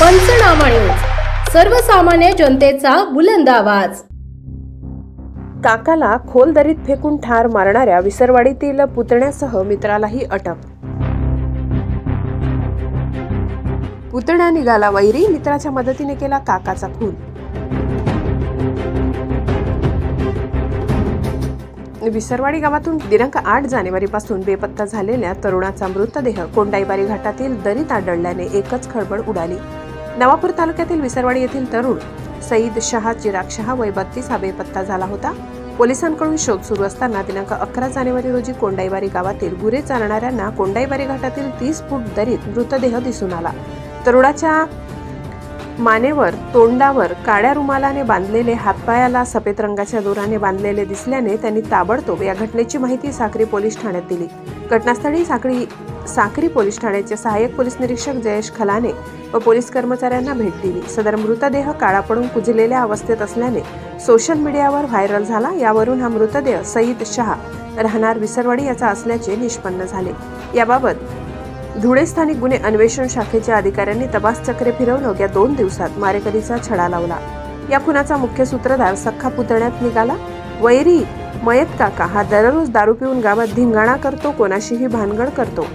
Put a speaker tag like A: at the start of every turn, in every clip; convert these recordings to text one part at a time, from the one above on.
A: पंचनामा न्यूज. सर्वसामान्य जनतेचा बुलंद आवाज.
B: काकाला खोल दरीत फेकून ठार मारणाऱ्या विसरवाडीतील पुतण्यासह मित्रालाही अटक. पुतण्या निघाला वैरी मित्राच्या मदतीने केला काकाचा खून. विसरवाडी गावातून दिनांक आठ जानेवारीपासून बेपत्ता झालेल्या तरुणाचा मृतदेह कोंडाईबारी घाटातील दरीत आढळल्याने एकच खळबळ उडाली. नवापूर तालुक्यातील विसरवाडी येथील तरुण सईद शहा चिराग शहा वय बत्तीस हा बेपत्ता झाला होता. पोलिसांकडून शोध सुरू असताना दिनांक अकरा जानेवारी रोजी कोंडाईबारी गावातील गुरे चालणाऱ्यांना कोंडाईबारी घाटातील तीस फूट दरीत मृतदेह दिसून आला. तरुणाच्या मानेवर तोंडावर काळ्या रुमालाने बांधलेले हातपायाला सफेद रंगाच्या दोराने बांधलेले दिसल्याने त्यांनी ताबडतोब या घटनेची माहिती साक्री पोलीस ठाण्यात दिली. घटनास्थळी साखळी साक्री पोलीस ठाण्याचे सहाय्यक पोलीस निरीक्षक जयेश खलाने व पोलीस कर्मचाऱ्यांना भेट दिली. सदर मृतदेह काळा पडून कुजलेल्या अवस्थेत असल्याने सोशल मीडियावर व्हायरल झाला. यावरून हा मृतदेह सईद शहा राहणार विसरवाडी याचा असल्याचे निष्पन्न झाले. याबाबत धुळे स्थानिक गुन्हे अन्वेषण शाखेच्या अधिकाऱ्यांनी तपास चक्रे फिरवून अवघ्या दोन दिवसात मारेकरीचा छडा लावला. या खुनाचा मुख्य सूत्रधार सख्खा पुतण्यात निघाला. वैरी मयत काका हा दररोज दारू पिऊन गावात धिंगाणा करतो कोणाशीही भानगड करतो.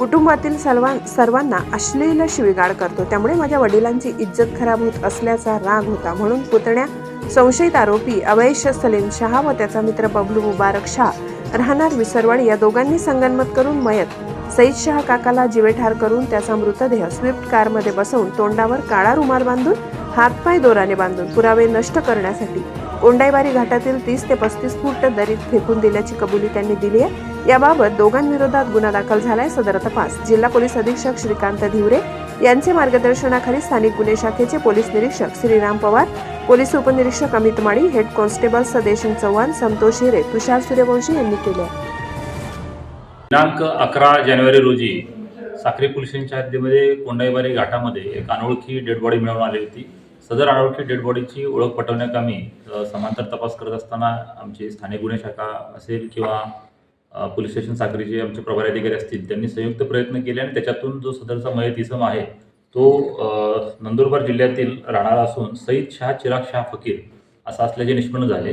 B: कुटुंबातील सर्वां सर्वांना अश्लील शिवीगाळ करतो. त्यामुळे माझ्या वडिलांची इज्जत खराब होत असल्याचा राग होता. म्हणून पुतण्या संशयित आरोपी अवैश सलीम शहा व त्याचा मित्र बबलू मुबारक शाह राहणार विसरवाडी या दोघांनी संगनमत करून मयत सईद शहा काकाला जिवेठार करून त्याचा मृतदेह स्विफ्ट कारमध्ये बसवून तोंडावर काळा रुमाल बांधून हातपाय दोराने बांधून पुरावे नष्ट करण्यासाठी कोंडाईबारी घाटातील तीस ते पस्तीस फूट दरीत फेकून दिल्याची कबुली त्यांनी दिली आहे. याबाबत दोघांविरोधात गुन्हा दाखल झालाय सदर तपास जिल्हा पोलीस अधीक्षक श्रीकांत धिवरे यांचे मार्गदर्शनाखाली स्थानिक गुन्हे शाखेचे पोलीस निरीक्षक श्रीराम पवार पोलीस उपनिरीक्षक अमित माळी हेड कॉन्स्टेबल सदेशन चव्हाण संतोष हिरे तुषार सूर्यवंशी यांनी केले
C: दिनांक अकरा जानेवारी रोजी साक्री पोलिसांच्या हद्दीमध्ये कोंडाईबारी घाटामध्ये एक अनोळखी डेड बॉडी मिळवून आली होती. सदर अनोळखी डेड बॉडीची ओळख पटवण्याकामी समांतर तपास करत असताना आमची स्थानिक गुन्हे शाखा असेल किंवा पोलीस स्टेशन साखरीचे आमचे प्रभारी अधिकारी असतील त्यांनी संयुक्त प्रयत्न केले आणि त्याच्यातून जो सदरचा मयत इसम आहे तो नंदुरबार जिल्ह्यातील राहणारा असून सईद शाह चिराग शाह फकीर असा असल्याचे निष्पन्न झाले.